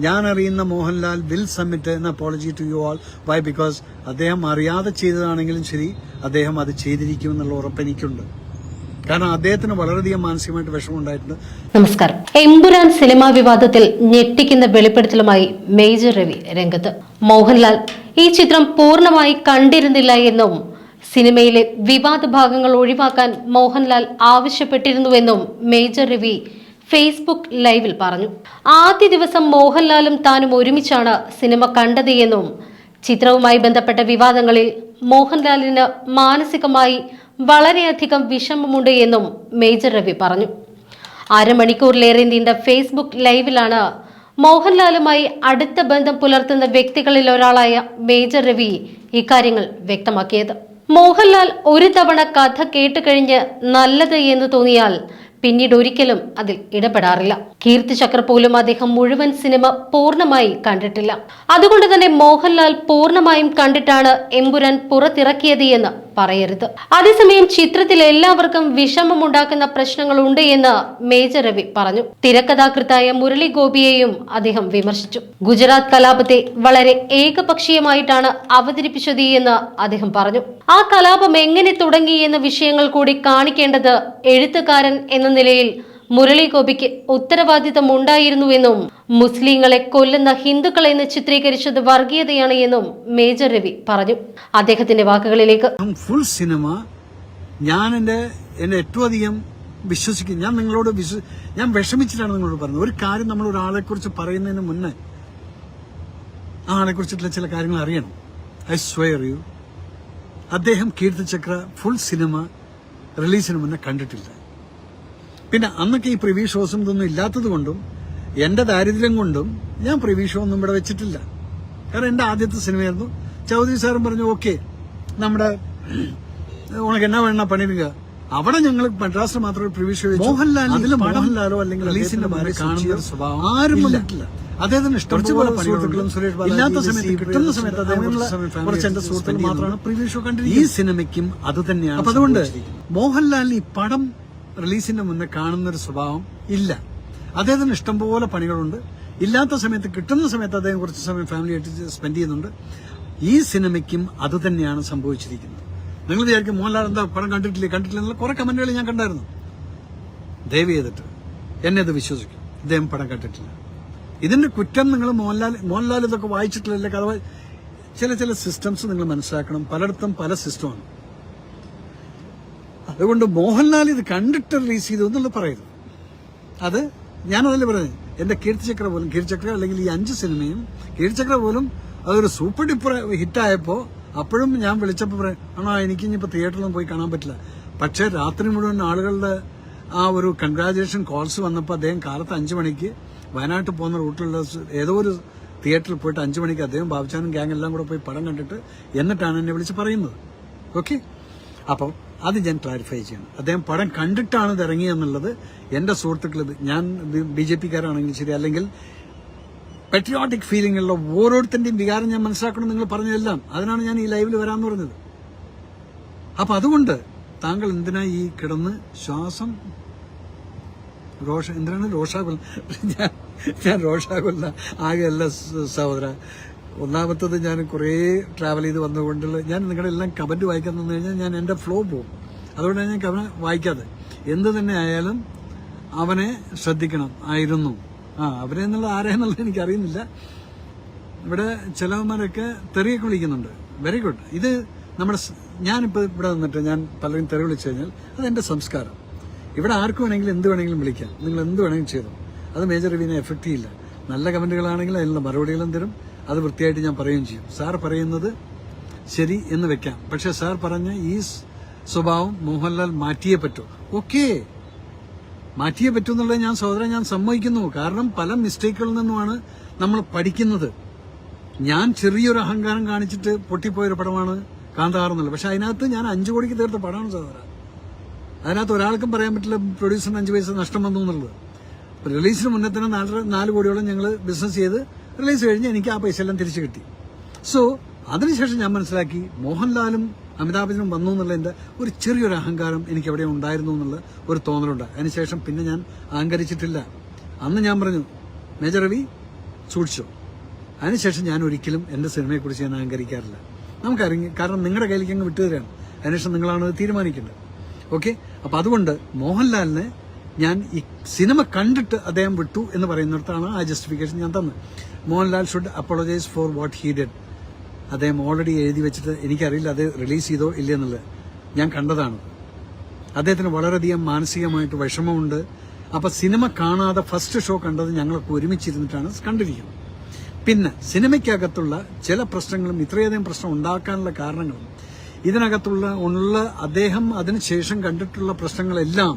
ഞാൻ അറിയുന്ന Mohanlal will submit എന്ന apology to you all why because അദ്ദേഹം അറിയാതെ ചെയ്തതാണെങ്കിലും ശരി അദ്ദേഹം അത് ചെയ്തിരിക്കുമെന്നുള്ള ഉറപ്പ് എനിക്കുണ്ട്. കാരണം അദ്ദേഹത്തിന് വളരെയധികം മാനസികമായിട്ട് വിഷമമുണ്ടായിട്ടുണ്ട്. നമസ്കാരം. എമ്പുരാൻ സിനിമാ വിവാദത്തിൽ ഞെട്ടിക്കുന്ന വെളിപ്പെടുത്തലുമായി മേജർ രവി രംഗത്ത്. മോഹൻലാൽ ഈ ചിത്രം പൂർണമായി കണ്ടിരുന്നില്ല എന്നും സിനിമയിലെ വിവാദ ഭാഗങ്ങൾ ഒഴിവാക്കാൻ മോഹൻലാൽ ആവശ്യപ്പെട്ടിരുന്നുവെന്നും മേജർ രവി ഫേസ്ബുക്ക് ലൈവിൽ പറഞ്ഞു. ആദ്യ ദിവസം മോഹൻലാലും താനും ഒരുമിച്ചാണ് സിനിമ കണ്ടത് എന്നും ചിത്രവുമായി ബന്ധപ്പെട്ട വിവാദങ്ങളിൽ മോഹൻലാലിന് മാനസികമായി വളരെയധികം വിഷമമുണ്ട് എന്നും മേജർ രവി പറഞ്ഞു. അരമണിക്കൂറിലേറെ നീണ്ട ഫേസ്ബുക്ക് ലൈവിലാണ് മോഹൻലാലുമായി അടുത്ത ബന്ധം പുലർത്തുന്ന വ്യക്തികളിൽ ഒരാളായ മേജർ രവി ഇക്കാര്യങ്ങൾ വ്യക്തമാക്കിയത്. മോഹൻലാൽ ഒരു തവണ കഥ കേട്ടുകഴിഞ്ഞ് നല്ലത് എന്ന് തോന്നിയാൽ പിന്നീട് ഒരിക്കലും അതിൽ ഇടപെടാറില്ല. കീർത്തി ചക്ര പോലും അദ്ദേഹം മുഴുവൻ സിനിമ പൂർണമായി കണ്ടിട്ടില്ല. അതുകൊണ്ട് തന്നെ മോഹൻലാൽ പൂർണമായും കണ്ടിട്ടാണ് എമ്പുരാൻ പുറത്തിറക്കിയത് എന്ന് പറയരുത്. അതേസമയം ചിത്രത്തിൽ എല്ലാവർക്കും വിഷമം വിഷമമുണ്ടാക്കുന്ന പ്രശ്നങ്ങളുണ്ട് എന്ന് മേജർ രവി പറഞ്ഞു. തിരക്കഥാകൃത്തായ മുരളി ഗോപിയെയും അദ്ദേഹം വിമർശിച്ചു. ഗുജറാത്ത് കലാപത്തെ വളരെ ഏകപക്ഷീയമായിട്ടാണ് അവതരിപ്പിച്ചത് എന്ന് അദ്ദേഹം പറഞ്ഞു. ആ കലാപം എങ്ങനെ തുടങ്ങി എന്ന വിഷയങ്ങൾ കൂടി കാണിക്കേണ്ടത് എഴുത്തുകാരൻ എന്ന നിലയിൽ മുരളി ഗോപിക്ക് ഉത്തരവാദിത്തമുണ്ടായിരുന്നുവെന്നും മുസ്ലിങ്ങളെ കൊല്ലുന്ന ഹിന്ദുക്കളെ എന്ന് ചിത്രീകരിച്ചത് വർഗീയതയാണ് എന്നും മേജർ രവി പറഞ്ഞു. അദ്ദേഹത്തിന്റെ വാക്കുകളിലേക്ക് ഫുൾ സിനിമ ഞാൻ എന്റെ എന്നെ ഏറ്റവും അധികം വിശ്വസിക്കും ഞാൻ നിങ്ങളോട് വിശ്വ ഞാൻ വിഷമിച്ചിട്ടാണ് നിങ്ങളോട് പറഞ്ഞത്. ഒരു കാര്യം നമ്മൾ ഒരാളെ കുറിച്ച് പറയുന്നതിന് മുന്നേ ആ ആളെ കുറിച്ചിട്ടുള്ള ചില കാര്യങ്ങൾ അറിയണം. ഐ സ്വയർ യു അദ്ദേഹം കീർത്തിചക്ര ഫുൾ സിനിമ റിലീസിന് മുന്നേ കണ്ടിട്ടില്ല. പിന്നെ അന്നൊക്കെ ഈ പ്രിവി ഷോസും ഇതൊന്നും ഇല്ലാത്തത് കൊണ്ടും എന്റെ ദാരിദ്ര്യം കൊണ്ടും ഞാൻ പ്രിവി ഷോ ഒന്നും ഇവിടെ വെച്ചിട്ടില്ല. കാരണം എന്റെ ആദ്യത്തെ സിനിമയായിരുന്നു. ചൗധരി സാറും പറഞ്ഞു ഓക്കെ നമ്മുടെ ഉണക്ക് എന്നാ വേണ പണിയുക അവിടെ ഞങ്ങൾ മദ്രാസിൽ മാത്രമേ പ്രിവ്യൂ ഷോ മോഹൻലാൽ അതിൽ മോഹൻലാലോ അല്ലെങ്കിൽ റിലീസിന്റെ കാണുന്ന സ്വഭാവം ആരും വന്നിട്ടില്ല. അദ്ദേഹത്തിന് ഇഷ്ടം പോലെ സുഹൃത്തുക്കളും സുരേഷ് ഇല്ലാത്ത സമയത്ത് കിട്ടുന്ന സമയത്ത് അദ്ദേഹം കുറച്ച് എന്റെ സുഹൃത്തുക്കൾ മാത്രമാണ് പ്രിവ്യൂ ഷോ കണ്ടിരിക്കുന്നത്. ഈ സിനിമയ്ക്കും അത് തന്നെയാണ് അപ്പൊ അതുകൊണ്ട് മോഹൻലാൽ ഈ പടം റിലീസിന്റെ മുന്നേ കാണുന്ന ഒരു സ്വഭാവം ഇല്ല. അദ്ദേഹത്തിന് ഇഷ്ടംപോലെ പണികളുണ്ട്. ഇല്ലാത്ത സമയത്ത് കിട്ടുന്ന സമയത്ത് അദ്ദേഹം കുറച്ച് സമയം ഫാമിലിയായിട്ട് സ്പെൻഡ് ചെയ്യുന്നുണ്ട്. ഈ സിനിമയ്ക്കും അത് തന്നെയാണ് സംഭവിച്ചിരിക്കുന്നത്. നിങ്ങൾ വിചാരിക്കും മോഹൻലാൽ എന്താ പടം കണ്ടിട്ടില്ലേ കണ്ടിട്ടില്ല എന്നുള്ള കുറെ കമന്റുകൾ ഞാൻ കണ്ടായിരുന്നു. ദയവ് ചെയ്തിട്ട് എന്നെ അത് വിശ്വസിക്കും. അദ്ദേഹം പടം കണ്ടിട്ടില്ല. ഇതിന്റെ കുറ്റം നിങ്ങൾ മോഹൻലാൽ മോഹൻലാൽ ഇതൊക്കെ വായിച്ചിട്ടില്ല കഥ വായി- ചില ചില സിസ്റ്റംസ് നിങ്ങൾ മനസ്സിലാക്കണം. പലയിടത്തും പല സിസ്റ്റമാണ് അതുകൊണ്ട് മോഹൻലാൽ ഇത് കണ്ടിട്ട് റിലീസ് ചെയ്തു എന്നുള്ളത് പറയരുത്. അത് ഞാനതല്ലേ പറഞ്ഞത്? എന്റെ കീർത്തിചക്ര പോലും കീർത്തിചക്ര അല്ലെങ്കിൽ ഈ അഞ്ച് സിനിമയും കീർത്തിചക്ര പോലും അതൊരു സൂപ്പർ ഡിപ്പർ ഹിറ്റായപ്പോൾ അപ്പോഴും ഞാൻ വിളിച്ചപ്പോൾ പറയും ആണോ എനിക്ക് ഇനിയിപ്പോ തിയേറ്ററിലൊന്നും പോയി കാണാൻ പറ്റില്ല. പക്ഷേ രാത്രി മുഴുവൻ ആളുകളുടെ ആ ഒരു കൺഗ്രാജുലേഷൻ കോൾസ് വന്നപ്പോൾ അദ്ദേഹം കാലത്ത് അഞ്ച് മണിക്ക് വയനാട്ടിൽ പോകുന്ന റൂട്ടിലുള്ള ഏതോ ഒരു തിയേറ്ററിൽ പോയിട്ട് അഞ്ച് മണിക്ക് അദ്ദേഹം ബാബുചാനും ഗ്യാങ് എല്ലാം കൂടെ പോയി പടം കണ്ടിട്ട് എന്നിട്ടാണ് എന്നെ വിളിച്ച് പറയുന്നത്. ഓക്കെ അപ്പോൾ അത് ഞാൻ ക്ലാരിഫൈ ചെയ്യണം. അദ്ദേഹം പടം കണ്ടിട്ടാണ് ഇത് ഇറങ്ങിയെന്നുള്ളത് എന്റെ സുഹൃത്തുക്കൾ ഞാൻ ബി ജെ പിക്കാരാണെങ്കിൽ ശരി അല്ലെങ്കിൽ പെട്രിയോട്ടിക് ഫീലിംഗ് ഉള്ള ഓരോരുത്തരുടെയും വികാരം ഞാൻ മനസ്സിലാക്കണം നിങ്ങൾ പറഞ്ഞതെല്ലാം. അതിനാണ് ഞാൻ ഈ ലൈവിൽ വരാമെന്ന് പറഞ്ഞത്. അപ്പൊ അതുകൊണ്ട് താങ്കൾ എന്തിനാ ഈ കിടന്ന് ശ്വാസം രോഷ എന്തിനാണ് രോഷാകുല ഞാൻ ഞാൻ രോഷാകുല ആകെയല്ല സഹോദര. ഒന്നാമത്തത് ഞാൻ കുറേ ട്രാവൽ ചെയ്ത് വന്നുകൊണ്ടുള്ള ഞാൻ നിങ്ങളുടെ എല്ലാം കമന്റ് വായിക്കാൻ നിന്ന് കഴിഞ്ഞാൽ ഞാൻ എന്റെ ഫ്ലോ പോകും. അതുകൊണ്ടാണ് ഞാൻ കവന വായിക്കാതെ. എന്ത് തന്നെ ആയാലും അവനെ ശ്രദ്ധിക്കണം. ആയിരുന്നു. ആ അവരെ എന്നുള്ളത് ആരെന്നുള്ളത് എനിക്കറിയുന്നില്ല ഇവിടെ ചിലവന്മാരൊക്കെ തെറിയൊക്കെ വിളിക്കുന്നുണ്ട്. വെരി ഗുഡ് ഇത് നമ്മുടെ ഞാനിപ്പോൾ ഇവിടെ നിന്നിട്ട് ഞാൻ പലരും തെറി വിളിച്ചു കഴിഞ്ഞാൽ അതെന്റെ സംസ്കാരം. ഇവിടെ ആർക്ക് വേണമെങ്കിലും എന്ത് വേണമെങ്കിലും വിളിക്കാം. നിങ്ങൾ എന്ത് വേണമെങ്കിലും ചെയ്തു. അത് മേജർ റിവ്യൂവിനെ എഫക്റ്റ് ചെയ്യില്ല. നല്ല കമന്റുകളാണെങ്കിൽ അതിനുള്ള മറുപടികളും തരും. അത് വൃത്തിയായിട്ട് ഞാൻ പറയുകയും ചെയ്യും. സാർ പറയുന്നത് ശരി എന്ന് വെക്കാം. പക്ഷെ സാർ പറഞ്ഞ ഈ സ്വഭാവം മോഹൻലാൽ മാറ്റിയേ പറ്റൂ. ഓക്കേ. മാറ്റിയേ പറ്റൂ എന്നുള്ളത് ഞാൻ സഹോദരൻ ഞാൻ സമ്മതിക്കുന്നു. കാരണം പല മിസ്റ്റേക്കുകളിൽ നിന്നുമാണ് നമ്മൾ പഠിക്കുന്നത്. ഞാൻ ചെറിയൊരു അഹങ്കാരം കാണിച്ചിട്ട് പൊട്ടിപ്പോയൊരു പടമാണ് കാന്താർ എന്നുള്ളത് പക്ഷെ അതിനകത്ത് ഞാൻ അഞ്ചു കോടിക്ക് തീർത്ത പടമാണ് സഹോദര. അതിനകത്ത് ഒരാൾക്കും പറയാൻ പറ്റില്ല പ്രൊഡ്യൂസറിന് അഞ്ച് പൈസ നഷ്ടം വന്നു എന്നുള്ളത്. റിലീസിന് മുന്നേ തന്നെ നാല് കോടിയോളം ഞങ്ങൾ ബിസിനസ് ചെയ്ത് റിലീസ് കഴിഞ്ഞ് എനിക്ക് ആ പൈസ എല്ലാം തിരിച്ചു കിട്ടി. സോ അതിനുശേഷം ഞാൻ മനസ്സിലാക്കി മോഹൻലാലും അമിതാഭ് ബച്ചനും വന്നു എന്നുള്ളതിന്റെ ഒരു ചെറിയൊരു അഹങ്കാരം എനിക്ക് എവിടെ ഉണ്ടായിരുന്നു എന്നുള്ള ഒരു തോന്നലുണ്ട്. അതിനുശേഷം പിന്നെ ഞാൻ അഹങ്കരിച്ചിട്ടില്ല. അന്ന് ഞാൻ പറഞ്ഞു മേജർ രവി സൂക്ഷിച്ചു. അതിനുശേഷം ഞാൻ ഒരിക്കലും എന്റെ സിനിമയെക്കുറിച്ച് ഞാൻ അഹങ്കരിക്കാറില്ല. നമുക്കറിയാം കാരണം നിങ്ങളുടെ കയ്യിലേക്ക് അങ്ങ് വിട്ടുതരാണ് അതിനുശേഷം നിങ്ങളാണ് തീരുമാനിക്കേണ്ടത്. ഓക്കെ അപ്പോൾ അതുകൊണ്ട് മോഹൻലാലിനെ ഞാൻ ഈ സിനിമ കണ്ടിട്ട് അദ്ദേഹം വിട്ടു എന്ന് പറയുന്നിടത്താണ് ആ ജസ്റ്റിഫിക്കേഷൻ ഞാൻ തന്നത്. Mohanlal should apologise for what he did അദ്ദേഹം ഓൾറെഡി എഴുതി വെച്ചിട്ട് എനിക്കറിയില്ല അത് റിലീസ് ചെയ്തോ ഇല്ലെന്നുള്ളത് ഞാൻ കണ്ടതാണ്. അദ്ദേഹത്തിന് വളരെയധികം മാനസികമായിട്ട് വിഷമമുണ്ട്. അപ്പോൾ സിനിമ കാണാതെ ഫസ്റ്റ് ഷോ കണ്ടത് ഞങ്ങളൊക്കെ ഒരുമിച്ചിരുന്നിട്ടാണ് കണ്ടിരിക്കുന്നത്. പിന്നെ സിനിമയ്ക്കകത്തുള്ള ചില പ്രശ്നങ്ങളും ഇത്രയധികം പ്രശ്നം ഉണ്ടാക്കാനുള്ള കാരണങ്ങളും ഇതിനകത്തുള്ള ഉള്ള അദ്ദേഹം അതിനുശേഷം കണ്ടിട്ടുള്ള പ്രശ്നങ്ങളെല്ലാം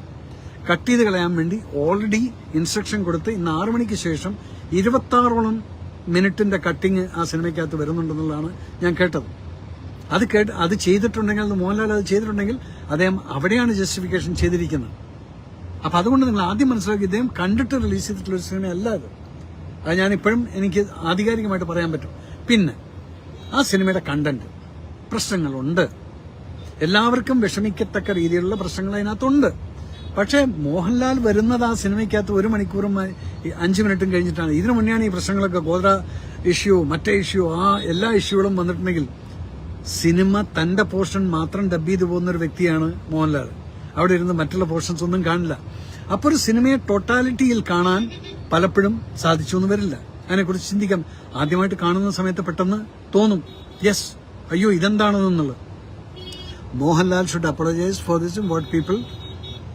കട്ട് ചെയ്ത് കളയാൻ വേണ്ടി ഓൾറെഡി ഇൻസ്ട്രക്ഷൻ കൊടുത്ത് ഇന്ന് ആറു മണിക്ക് ശേഷം ഇരുപത്താറോളം മിനിറ്റിന്റെ കട്ടിങ് ആ സിനിമയ്ക്കകത്ത് വരുന്നുണ്ടെന്നുള്ളതാണ് ഞാൻ കേട്ടത്. അത് കേട്ട് അത് ചെയ്തിട്ടുണ്ടെങ്കിൽ അത് മോഹൻലാൽ അത് ചെയ്തിട്ടുണ്ടെങ്കിൽ അദ്ദേഹം അവിടെയാണ് ജസ്റ്റിഫിക്കേഷൻ ചെയ്തിരിക്കുന്നത്. അപ്പൊ അതുകൊണ്ട് നിങ്ങൾ ആദ്യം മനസ്സിലാക്കി ഇദ്ദേഹം കണ്ടിട്ട് റിലീസ് ചെയ്തിട്ടുള്ള ഒരു സിനിമയല്ല അത്. അത് ഞാൻ ഇപ്പോഴും എനിക്ക് ആധികാരികമായിട്ട് പറയാൻ പറ്റും. പിന്നെ ആ സിനിമയുടെ കണ്ടന്റ് പ്രശ്നങ്ങളുണ്ട്. എല്ലാവർക്കും വിഷമിക്കത്തക്ക രീതിയിലുള്ള പ്രശ്നങ്ങൾ അതിനകത്തുണ്ട്. പക്ഷേ മോഹൻലാൽ വരുന്നത് ആ സിനിമയ്ക്കകത്ത് ഒരു മണിക്കൂറും അഞ്ച് മിനിറ്റും കഴിഞ്ഞിട്ടാണ്. ഇതിനു മുന്നെയാണ് ഈ പ്രശ്നങ്ങളൊക്കെ ഗോദ്ര ഇഷ്യൂ മറ്റേ ഇഷ്യൂ ആ എല്ലാ ഇഷ്യൂകളും വന്നിട്ടുണ്ടെങ്കിൽ സിനിമ തന്റെ പോർഷൻ മാത്രം ഡബ് ചെയ്തു പോകുന്ന ഒരു വ്യക്തിയാണ് മോഹൻലാൽ. അവിടെ ഇരുന്ന് മറ്റുള്ള പോർഷൻസ് ഒന്നും കാണില്ല. അപ്പൊ ഒരു സിനിമയെ ടോട്ടാലിറ്റിയിൽ കാണാൻ പലപ്പോഴും സാധിച്ചു എന്ന് വരില്ല. അതിനെക്കുറിച്ച് ചിന്തിക്കാം. ആദ്യമായിട്ട് കാണുന്ന സമയത്ത് പെട്ടെന്ന് തോന്നും യെസ് അയ്യോ ഇതെന്താണെന്നുള്ളത് Mohanlal should apologise for this what people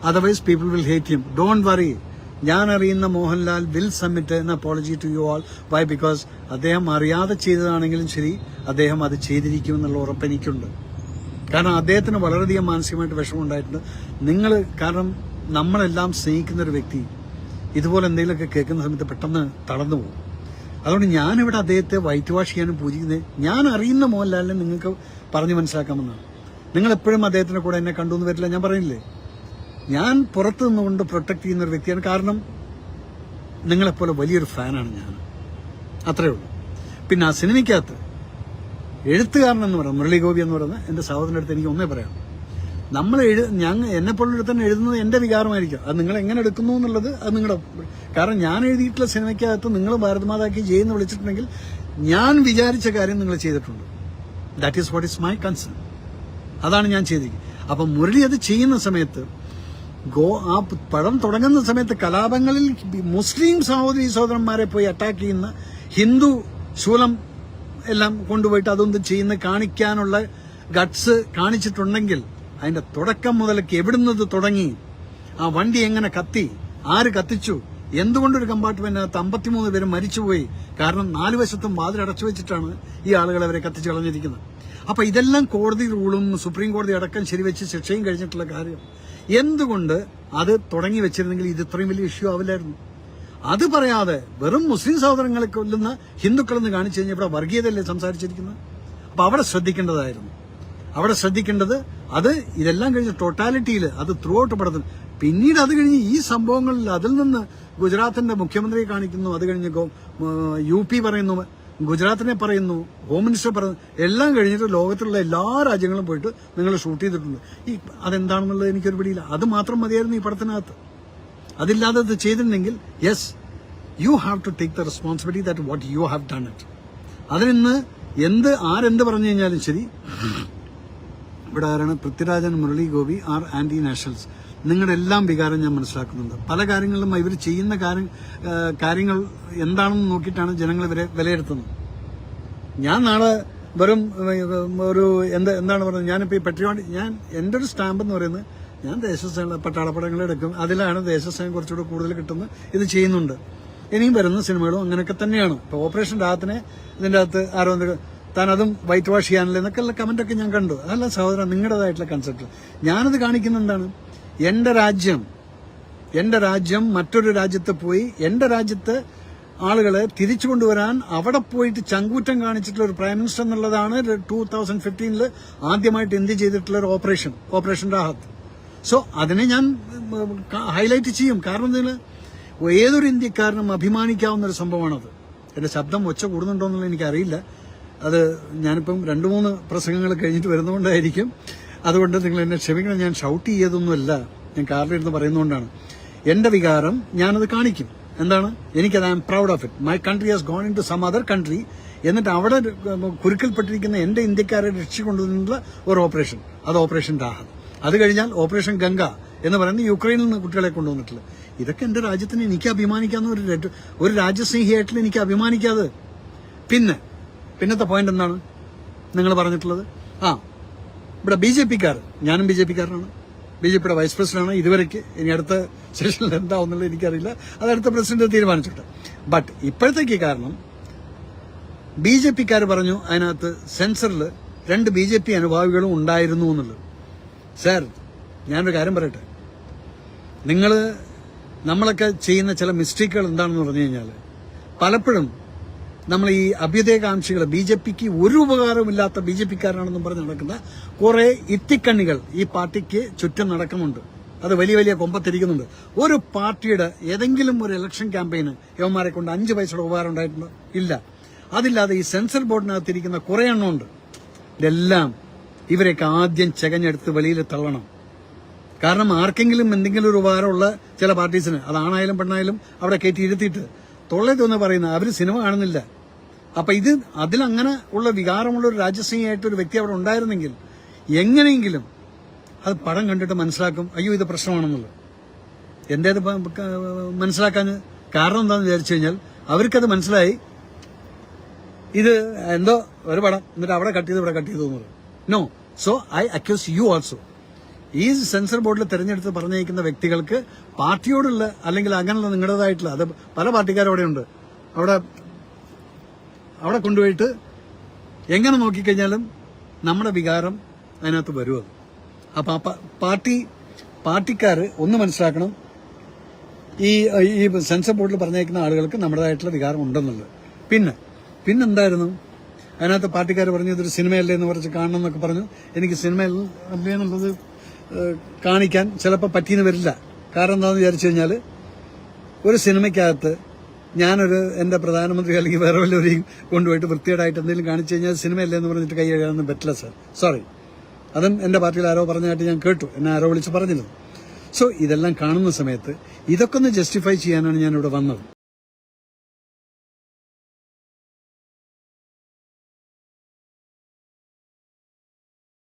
otherwise people will hate him don't worry ഞാൻ അറിയുന്ന Mohanlal will submit an apology to you all why because അദ്ദേഹം അറിയാതെ ചെയ്തതാണെങ്കിലും ശരി അദ്ദേഹം അത് ചെയ്തിരിക്കുമെന്നുള്ള ഉറപ്പ് എനിക്കുണ്ട്. കാരണം അദ്ദേഹത്തിന് വളരെയധികം മാനസികമായിട്ട് വിഷമമുണ്ടായിട്ടുണ്ട് നിങ്ങൾ കാരണം നമ്മളെല്ലാം സ്നേഹിക്കുന്ന ഒരു വ്യക്തി ഇതുപോലെ എന്തെങ്കിലുമൊക്കെ കേൾക്കുന്ന സമയത്ത് പെട്ടെന്ന് തളർന്നു പോകും. അതുകൊണ്ട് ഞാനിവിടെ അദ്ദേഹത്തെ വൈറ്റ് വാഷ് ചെയ്യാനും പൂജിക്കുന്നത് ഞാൻ അറിയുന്ന മോഹൻലാലിനെ നിങ്ങൾക്ക് പറഞ്ഞു മനസ്സിലാക്കാമെന്നാണ്. നിങ്ങൾ എപ്പോഴും അദ്ദേഹത്തിന്റെ കൂടെ എന്നെ കണ്ടു എന്ന് വരില്ല. ഞാൻ പറയുന്നില്ലേ ഞാൻ പുറത്തു നിന്നുകൊണ്ട് പ്രൊട്ടക്ട് ചെയ്യുന്ന ഒരു വ്യക്തിയാണ്. കാരണം നിങ്ങളെപ്പോലെ വലിയൊരു ഫാനാണ് ഞാൻ. അത്രേ ഉള്ളൂ. പിന്നെ ആ സിനിമയ്ക്കകത്ത് എഴുത്തുകാരൻ എന്ന് പറയുന്നത് മുരളി ഗോപി എന്ന് പറയുന്ന എന്റെ സഹോദരന്റെ അടുത്ത് എനിക്ക് ഒന്നേ പറയാം. നമ്മൾ എഴു ഞങ്ങൾ എന്നെ പോലുള്ള തന്നെ എഴുതുന്നത് എന്റെ വികാരമായിരിക്കും. അത് നിങ്ങൾ എങ്ങനെ എടുക്കുന്നു എന്നുള്ളത് അത് നിങ്ങളുടെ കാരണം ഞാൻ എഴുതിയിട്ടുള്ള സിനിമയ്ക്കകത്ത് നിങ്ങൾ ഭാരതമാതാക്കി ജയെന്ന് വിളിച്ചിട്ടുണ്ടെങ്കിൽ ഞാൻ വിചാരിച്ച കാര്യം നിങ്ങൾ ചെയ്തിട്ടുണ്ട്. That is what is my concern അതാണ് ഞാൻ ചെയ്തിരിക്കുന്നത്. അപ്പം മുരളി അത് ചെയ്യുന്ന സമയത്ത് ഗോ ആ പടം തുടങ്ങുന്ന സമയത്ത് കലാപങ്ങളിൽ മുസ്ലിം സഹോദരി സഹോദരന്മാരെ പോയി അറ്റാക്ക് ചെയ്യുന്ന ഹിന്ദു ശൂലം എല്ലാം കൊണ്ടുപോയിട്ട് അതൊന്നും ചെയ്യുന്ന കാണിക്കാനുള്ള ഗട്സ് കാണിച്ചിട്ടുണ്ടെങ്കിൽ അതിന്റെ തുടക്കം മുതലൊക്കെ എവിടുന്നത് തുടങ്ങി? ആ വണ്ടി എങ്ങനെ കത്തി? ആര് കത്തിച്ചു? എന്തുകൊണ്ടൊരു കമ്പാർട്ട്മെന്റിനകത്ത് അമ്പത്തിമൂന്ന് പേര് മരിച്ചുപോയി? കാരണം നാല് വശത്തും വാതിൽ അടച്ചു വെച്ചിട്ടാണ് ഈ ആളുകൾ അവരെ കത്തിച്ചു കളഞ്ഞിരിക്കുന്നത്. അപ്പൊ ഇതെല്ലാം കോടതി റൂളും സുപ്രീം കോടതി അടക്കം ശരിവെച്ച് ശിക്ഷയും കഴിഞ്ഞിട്ടുള്ള കാര്യം. എന്തുകൊണ്ട് അത് തുടങ്ങി വെച്ചിരുന്നെങ്കിൽ ഇത് ഇത്രയും വലിയ ഇഷ്യൂ ആവില്ലായിരുന്നു? അത് പറയാതെ വെറും മുസ്ലിം സഹോദരങ്ങളെ കൊല്ലുന്ന ഹിന്ദുക്കളെന്ന് കാണിച്ചു കഴിഞ്ഞാൽ ഇവിടെ വർഗീയതയല്ലേ സംസാരിച്ചിരിക്കുന്നത്? അപ്പൊ അവിടെ ശ്രദ്ധിക്കേണ്ടതായിരുന്നു. അവിടെ ശ്രദ്ധിക്കേണ്ടത് അത് ഇതെല്ലാം കഴിഞ്ഞ് ടോട്ടാലിറ്റിയിൽ അത് ത്രൂ ഔട്ട് പടത്തും പിന്നീട് അത് കഴിഞ്ഞ് ഈ സംഭവങ്ങളിൽ അതിൽ നിന്ന് ഗുജറാത്തിന്റെ മുഖ്യമന്ത്രിയെ കാണിക്കുന്നു. അത് കഴിഞ്ഞ് യു പി പറയുന്നു. ഗുജറാത്തിനെ പറയുന്നു ഹോം മിനിസ്റ്റർ പറയുന്നു എല്ലാം കഴിഞ്ഞിട്ട് ലോകത്തിലുള്ള എല്ലാ രാജ്യങ്ങളും പോയിട്ട് നിങ്ങൾ ഷൂട്ട് ചെയ്തിട്ടുണ്ട്. ഈ അതെന്താണെന്നുള്ളത് എനിക്കൊരു പിടിയില്ല. അത് മാത്രം മതിയായിരുന്നു ഈ പടത്തിനകത്ത്. അതില്ലാതെ ഇത് ചെയ്തിട്ടുണ്ടെങ്കിൽ yes you have to take the responsibility that what you have done it അതിൽ നിന്ന് എന്ത് ആരെന്ത് പറഞ്ഞു കഴിഞ്ഞാലും ശരി. ഇവിടെ ആരാണ്? പൃഥ്വിരാജൻ Murali Gopi are anti nationals നിങ്ങളുടെ എല്ലാം വികാരം ഞാൻ മനസ്സിലാക്കുന്നുണ്ട്. പല കാര്യങ്ങളിലും ഇവർ ചെയ്യുന്ന കാര്യങ്ങൾ എന്താണെന്ന് നോക്കിയിട്ടാണ് ജനങ്ങൾ ഇവരെ വിലയിരുത്തുന്നത്. ഞാൻ നാളെ വെറും ഒരു എന്താ എന്താണ് പറയുന്നത് ഞാനിപ്പോൾ ഈ പെട്രിയോൺ ഞാൻ എന്റെ ഒരു സ്റ്റാമ്പ് എന്ന് പറയുന്നത് ഞാൻ ദേശസേന പട്ടാളപ്പടങ്ങൾ എടുക്കും. അതിലാണ് ദേശസേന കുറച്ചുകൂടെ കൂടുതൽ കിട്ടുന്നത്. ഇത് ചെയ്യുന്നുണ്ട്. ഇനിയും വരുന്ന സിനിമകളും അങ്ങനെയൊക്കെ തന്നെയാണ്. ഇപ്പോൾ ഓപ്പറേഷൻ രാഹത്തിനെ ഇതിന്റെ അകത്ത് ആരോ താൻ അതും വൈറ്റ് വാഷ് ചെയ്യാനില്ല എന്നൊക്കെയുള്ള കമന്റൊക്കെ ഞാൻ കണ്ടു. അതല്ല സഹോദരൻ നിങ്ങളുടേതായിട്ടുള്ള കൺസെപ്റ്റ് ഞാനത് കാണിക്കുന്ന എന്താണ്? എന്റെ രാജ്യം എന്റെ രാജ്യം മറ്റൊരു രാജ്യത്ത് പോയി എന്റെ രാജ്യത്ത് ആളുകളെ തിരിച്ചു കൊണ്ടുവരാൻ അവിടെ പോയിട്ട് ചങ്കൂറ്റം കാണിച്ചിട്ടുള്ള ഒരു പ്രൈം മിനിസ്റ്റർ എന്നുള്ളതാണ് ടൂ തൗസൻഡ് ഫിഫ്റ്റീനിൽ ആദ്യമായിട്ട് ഇന്ത്യ ചെയ്തിട്ടുള്ള ഒരു ഓപ്പറേഷൻ ഓപ്പറേഷൻ രാഹത്ത്. സോ അതിനെ ഞാൻ ഹൈലൈറ്റ് ചെയ്യും. കാരണം എന്തിന് ഏതൊരു ഇന്ത്യക്കാരനും അഭിമാനിക്കാവുന്ന ഒരു സംഭവമാണത്. എന്റെ ശബ്ദം ഒച്ച കൂടുന്നുണ്ടോ എന്നുള്ളത് എനിക്കറിയില്ല. അത് ഞാനിപ്പം രണ്ടു മൂന്ന് പ്രസംഗങ്ങൾ കഴിഞ്ഞിട്ട് വരുന്നതുകൊണ്ടായിരിക്കും. അതുകൊണ്ട് നിങ്ങൾ എന്നെ ക്ഷമിക്കണം ഞാൻ ഷൗട്ട് ചെയ്തൊന്നുമല്ല ഞാൻ കാറിലിരുന്ന് പറയുന്നതുകൊണ്ടാണ്. എന്റെ വികാരം ഞാനത് കാണിക്കും. എന്താണ്? എനിക്കത് I'm proud of it my country has gone into some other country എന്നിട്ട് അവിടെ കുരുക്കൽപ്പെട്ടിരിക്കുന്ന എന്റെ ഇന്ത്യക്കാരെ രക്ഷിക്കൊണ്ടുവന്നുള്ള ഒരു ഓപ്പറേഷൻ അത് ഓപ്പറേഷൻ രാഹത്. അത് കഴിഞ്ഞാൽ ഓപ്പറേഷൻ ഗംഗ എന്ന് പറയുന്നത് യുക്രൈനിൽ നിന്ന് കുട്ടികളെ കൊണ്ടുവന്നിട്ടില്ല ഇതൊക്കെ എന്റെ രാജ്യത്തിന് എനിക്ക് അഭിമാനിക്കാവുന്ന ഒരു ഒരു രാജ്യസ്നേഹിയായിട്ട് എനിക്ക് അഭിമാനിക്കാതെ. പിന്നെ പിന്നത്തെ പോയിന്റ് എന്താണ്? നിങ്ങൾ പറഞ്ഞിട്ടുള്ളത്? ആ ഇവിടെ ബി ജെ പിക്കാർ ഞാനും ബി ജെ പിക്കാരനാണ്. ബി ജെ പിയുടെ വൈസ് പ്രസിഡന്റാണ് ഇതുവരെയ്ക്ക് ഇനി അടുത്ത സെഷനിൽ എന്താവുന്നുള്ളത് എനിക്കറിയില്ല. അത് അടുത്ത പ്രസിഡന്റ് തീരുമാനിച്ചിട്ട്. ബട്ട് ഇപ്പോഴത്തേക്ക് കാരണം ബി ജെ പിക്കാർ പറഞ്ഞു അതിനകത്ത് സെൻസറിൽ രണ്ട് ബി ജെ പി അനുഭാവികളും ഉണ്ടായിരുന്നു എന്നുള്ളത്. സാർ ഞാനൊരു കാര്യം പറയട്ടെ. നിങ്ങൾ നമ്മളൊക്കെ ചെയ്യുന്ന ചില മിസ്റ്റേക്കുകൾ എന്താണെന്ന് പറഞ്ഞു കഴിഞ്ഞാൽ പലപ്പോഴും നമ്മൾ ഈ അഭ്യുദയകാംക്ഷികൾ ബി ജെ പിക്ക് ഒരു ഉപകാരമില്ലാത്ത ബി ജെ പിക്കാരാണെന്നും പറഞ്ഞ് നടക്കുന്ന കുറെ ഇത്തിക്കണ്ണികൾ ഈ പാർട്ടിക്ക് ചുറ്റും നടക്കുന്നുണ്ട്. അത് വലിയ വലിയ കൊമ്പത്തിരിക്കുന്നുണ്ട്. ഒരു പാർട്ടിയുടെ ഏതെങ്കിലും ഒരു ഇലക്ഷൻ ക്യാമ്പയിന് യവന്മാരെ കൊണ്ട് അഞ്ച് പൈസയുടെ ഉപകാരം ഉണ്ടായിട്ടുണ്ടോ? ഇല്ല. അതില്ലാതെ ഈ സെൻസർ ബോർഡിനകത്തിരിക്കുന്ന കുറെ എണ്ണമുണ്ട്. ഇതെല്ലാം ഇവരെയൊക്കെ ആദ്യം ചെകഞ്ഞെടുത്ത് വെളിയിൽ തള്ളണം. കാരണം ആർക്കെങ്കിലും എന്തെങ്കിലും ഒരു ഉപകാരമുള്ള ചില പാർട്ടീസിന് അതാണായാലും പെണ്ണായാലും അവിടെ കയറ്റി ഇരുത്തിയിട്ട് തൊള്ളേ തോന്നുന്ന പറയുന്ന അവർ സിനിമ കാണുന്നില്ല. അപ്പൊ ഇത് അതിലങ്ങനെ ഉള്ള വികാരമുള്ള ഒരു രാജ്യസ്നേഹിയായിട്ട് ഒരു വ്യക്തി അവിടെ ഉണ്ടായിരുന്നെങ്കിൽ എങ്ങനെയെങ്കിലും അത് പടം കണ്ടിട്ട് മനസ്സിലാക്കും അയ്യോ ഇത് പ്രശ്നമാണെന്നുള്ളത്. പ- മനസ്സിലാക്കാൻ കാരണം എന്താണെന്ന് വിചാരിച്ചു കഴിഞ്ഞാൽ അവർക്കത് മനസ്സിലായി ഇത് എന്തോ ഒരു പടം എന്നിട്ട് അവിടെ കട്ട് ചെയ്ത് ഇവിടെ കട്ട് ചെയ്തു എന്നുള്ളത്. No so I accuse you also ഈ സെൻസർ ബോർഡിൽ തെരഞ്ഞെടുത്ത് പറഞ്ഞേക്കുന്ന വ്യക്തികൾക്ക് പാർട്ടിയോടുള്ള അല്ലെങ്കിൽ അങ്ങനെയുള്ള നിങ്ങളുടേതായിട്ടുള്ള അത് പല പാർട്ടിക്കാരും അവിടെയുണ്ട്. അവിടെ അവിടെ കൊണ്ടുപോയിട്ട് എങ്ങനെ നോക്കിക്കഴിഞ്ഞാലും നമ്മുടെ വികാരം അതിനകത്ത് വരും അപ്പൊ ആ പ- പാർട്ടി പാർട്ടിക്കാർ ഒന്ന് മനസ്സിലാക്കണം. ഈ ഈ സെൻസർ ബോർഡിൽ പറഞ്ഞേക്കുന്ന ആളുകൾക്ക് നമ്മുടേതായിട്ടുള്ള വികാരം ഉണ്ടെന്നുള്ളത്. പിന്നെ പിന്നെന്തായിരുന്നു? അതിനകത്ത് പാർട്ടിക്കാർ പറഞ്ഞു ഇതൊരു സിനിമയല്ലേ എന്ന് പറഞ്ഞ് കാണണം എന്നൊക്കെ പറഞ്ഞു. എനിക്ക് സിനിമയിൽ എന്നുള്ളത് കാണിക്കാൻ ചിലപ്പോൾ പറ്റിയെന്ന് വരില്ല. കാരണം എന്താണെന്ന് വിചാരിച്ചു കഴിഞ്ഞാൽ ഒരു സിനിമയ്ക്കകത്ത് ഞാനൊരു എന്റെ പ്രധാനമന്ത്രി അല്ലെങ്കിൽ വേറെ വല്ലവരെയും കൊണ്ടുപോയിട്ട് വൃത്തികേടായിട്ട് എന്തെങ്കിലും കാണിച്ചു കഴിഞ്ഞാൽ സിനിമയല്ലേ എന്ന് പറഞ്ഞിട്ട് കൈ കഴുകാനൊന്നും പറ്റില്ല സാർ സോറി അതും എന്റെ പാർട്ടിയിൽ ആരോ പറഞ്ഞതായിട്ട് ഞാൻ കേട്ടു. എന്നെ ആരോ വിളിച്ച് പറഞ്ഞിരുന്നു. സോ ഇതെല്ലാം കാണുന്ന സമയത്ത് ഇതൊക്കെ ഒന്ന് ജസ്റ്റിഫൈ ചെയ്യാനാണ് ഞാൻ ഇവിടെ വന്നത്.